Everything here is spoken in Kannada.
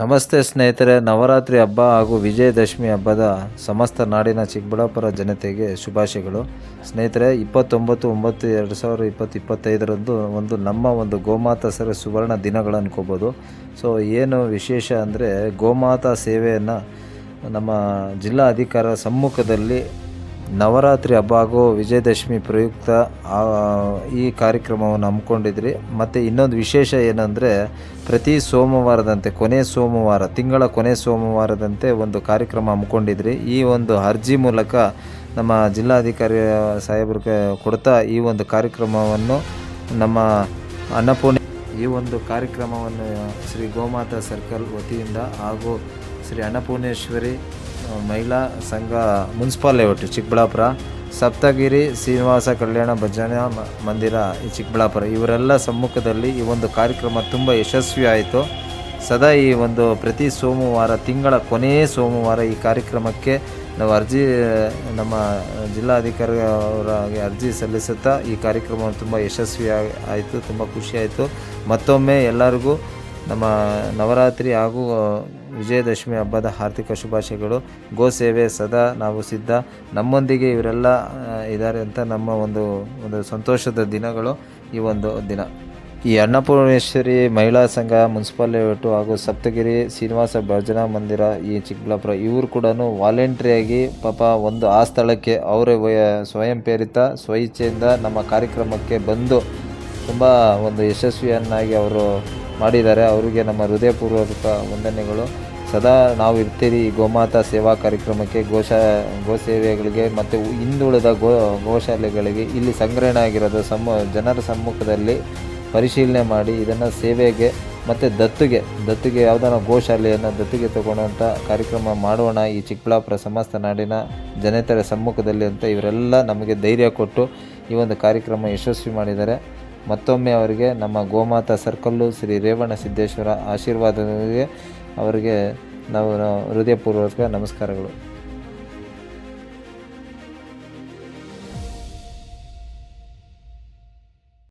ನಮಸ್ತೆ ಸ್ನೇಹಿತರೆ, ನವರಾತ್ರಿ ಹಬ್ಬ ಹಾಗೂ ವಿಜಯದಶಮಿ ಹಬ್ಬದ ಸಮಸ್ತ ನಾಡಿನ ಚಿಕ್ಕಬಳ್ಳಾಪುರ ಜನತೆಗೆ ಶುಭಾಶಯಗಳು. ಸ್ನೇಹಿತರೆ, ಇಪ್ಪತ್ತೊಂಬತ್ತು, ಒಂಬತ್ತು, ಎರಡು ಸಾವಿರದ ಇಪ್ಪತ್ತು, ಇಪ್ಪತ್ತೈದರಂದು ಒಂದು ನಮ್ಮ ಒಂದು ಗೋಮಾತಾ ಸರ ಸುವರ್ಣ ದಿನಗಳು ಅನ್ಕೋಬೋದು. ಸೊ ಏನು ವಿಶೇಷ ಅಂದರೆ ಗೋಮಾತಾ ಸೇವೆಯನ್ನು ನಮ್ಮ ಜಿಲ್ಲಾ ಅಧಿಕಾರ ಸಮ್ಮುಖದಲ್ಲಿ ನವರಾತ್ರಿ ಹಬ್ಬ ಹಾಗೂ ವಿಜಯದಶಮಿ ಪ್ರಯುಕ್ತ ಈ ಕಾರ್ಯಕ್ರಮವನ್ನು ಹಮ್ಮಿಕೊಂಡಿದ್ರಿ. ಮತ್ತು ಇನ್ನೊಂದು ವಿಶೇಷ ಏನಂದರೆ, ಪ್ರತಿ ಸೋಮವಾರದಂತೆ, ಕೊನೆ ಸೋಮವಾರ, ತಿಂಗಳ ಕೊನೆ ಸೋಮವಾರದಂತೆ ಒಂದು ಕಾರ್ಯಕ್ರಮ ಹಮ್ಮಿಕೊಂಡಿದ್ರಿ. ಈ ಒಂದು ಅರ್ಜಿ ಮೂಲಕ ನಮ್ಮ ಜಿಲ್ಲಾಧಿಕಾರಿ ಸಾಹೇಬ್ರಿಗೆ ಕೊಡ್ತಾ ಈ ಒಂದು ಕಾರ್ಯಕ್ರಮವನ್ನು ನಮ್ಮ ಅನ್ನಪೂರ್ಣ ಈ ಒಂದು ಕಾರ್ಯಕ್ರಮವನ್ನು ಶ್ರೀ ಗೋಮಾತಾ ಸರ್ಕಲ್ ವತಿಯಿಂದ ಹಾಗೂ ಶ್ರೀ ಅನ್ನಪೂರ್ಣೇಶ್ವರಿ ಮಹಿಳಾ ಸಂಘ ಮುನ್ಸಿಪಾಲ್ ಲೇಔಟ್, ಚಿಕ್ಕಬಳ್ಳಾಪುರ. ಸಪ್ತಗಿರಿ, ಶ್ರೀನಿವಾಸ ಕಲ್ಯಾಣ ಭಜನಾ ಮಂದಿರ ಈ ಚಿಕ್ಕಬಳ್ಳಾಪುರ. ಇವರೆಲ್ಲ ಸಮ್ಮುಖದಲ್ಲಿ ಈ ಒಂದು ಕಾರ್ಯಕ್ರಮ ತುಂಬ ಯಶಸ್ವಿ ಆಯಿತು. ಸದಾ ಈ ಒಂದು ಪ್ರತಿ ಸೋಮವಾರ, ತಿಂಗಳ ಕೊನೆಯ ಸೋಮವಾರ ಈ ಕಾರ್ಯಕ್ರಮಕ್ಕೆ ನಾವು ಅರ್ಜಿ, ನಮ್ಮ ಜಿಲ್ಲಾಧಿಕಾರಿ ಅವರಾಗಿ ಅರ್ಜಿ ಸಲ್ಲಿಸುತ್ತಾ ಈ ಕಾರ್ಯಕ್ರಮವನ್ನು ತುಂಬ ಯಶಸ್ವಿ ಆಯಿತು, ತುಂಬ ಖುಷಿಯಾಯಿತು ಮತ್ತೊಮ್ಮೆ ಎಲ್ಲರಿಗೂ ನಮ್ಮ ನವರಾತ್ರಿ ಹಾಗೂ ವಿಜಯದಶಮಿ ಹಬ್ಬದ ಹಾರ್ದಿಕ ಶುಭಾಶಯಗಳು. ಗೋ ಸೇವೆ ಸದಾ ನಾವು ಸಿದ್ಧ. ನಮ್ಮೊಂದಿಗೆ ಇವರೆಲ್ಲ ಇದ್ದಾರೆ ಅಂತ ನಮ್ಮ ಒಂದು ಒಂದು ಸಂತೋಷದ ದಿನಗಳು ಈ ಒಂದು ದಿನ. ಈ ಅನ್ನಪೂರ್ಣೇಶ್ವರಿ ಮಹಿಳಾ ಸಂಘ, ಮುನ್ಸಿಪಲ್ ಲೇಔಟು ಹಾಗೂ ಸಪ್ತಗಿರಿ ಶ್ರೀನಿವಾಸ ಭಜನಾ ಮಂದಿರ ಈ ಚಿಕ್ಕಬಳ್ಳಾಪುರ, ಇವರು ಕೂಡ ವಾಲಂಟ್ರಿಯಾಗಿ ಪಾಪ ಒಂದು ಆ ಸ್ಥಳಕ್ಕೆ ಅವರೇ ವಯ- ಸ್ವಯಂ ಪ್ರೇರಿತ, ಸ್ವಇಚ್ಛೆಯಿಂದ ನಮ್ಮ ಕಾರ್ಯಕ್ರಮಕ್ಕೆ ಬಂದು ತುಂಬ ಒಂದು ಯಶಸ್ವಿಯನ್ನಾಗಿ ಅವರು ಮಾಡಿದ್ದಾರೆ. ಅವರಿಗೆ ನಮ್ಮ ಹೃದಯಪೂರ್ವಕ ವಂದನೆಗಳು. ಸದಾ ನಾವು ಇರ್ತೀರಿ ಈ ಗೋಮಾತಾ ಸೇವಾ ಕಾರ್ಯಕ್ರಮಕ್ಕೆ ಗೋಶಾ ಗೋ ಸೇವೆಗಳಿಗೆ ಮತ್ತು ಹಿಂದುಳಿದ ಗೋ, ಗೋಶಾಲೆಗಳಿಗೆ. ಇಲ್ಲಿ ಸಂಗ್ರಹಣೆ ಆಗಿರೋದು ಸಮ್ಮು, ಜನರ ಸಮ್ಮುಖದಲ್ಲಿ ಪರಿಶೀಲನೆ ಮಾಡಿ ಇದನ್ನು ಸೇವೆಗೆ ಮತ್ತು ದತ್ತುಗೆ ದತ್ತುಗೆ ಯಾವುದಾರ ಗೋಶಾಲೆಯನ್ನು ದತ್ತುಗೆ ತಗೊಳ್ಳುವಂಥ ಕಾರ್ಯಕ್ರಮ ಮಾಡೋಣ. ಈ ಚಿಕ್ಕಬಳ್ಳಾಪುರ ಸಮಸ್ತ ನಾಡಿನ ಜನತೆಯ ಸಮ್ಮುಖದಲ್ಲಿ ಅಂತ ಇವರೆಲ್ಲ ನಮಗೆ ಧೈರ್ಯ ಕೊಟ್ಟು ಈ ಒಂದು ಕಾರ್ಯಕ್ರಮ ಯಶಸ್ವಿ ಮಾಡಿದ್ದಾರೆ. ಮತ್ತೊಮ್ಮೆ ಅವರಿಗೆ ನಮ್ಮ ಗೋಮಾತಾ ಸರ್ಕಲ್ಲು ಶ್ರೀ ರೇವಣ ಸಿದ್ದೇಶ್ವರ ಆಶೀರ್ವಾದದೊಂದಿಗೆ ಅವರಿಗೆ ನಾವು ಹೃದಯಪೂರ್ವಕ ನಮಸ್ಕಾರಗಳು.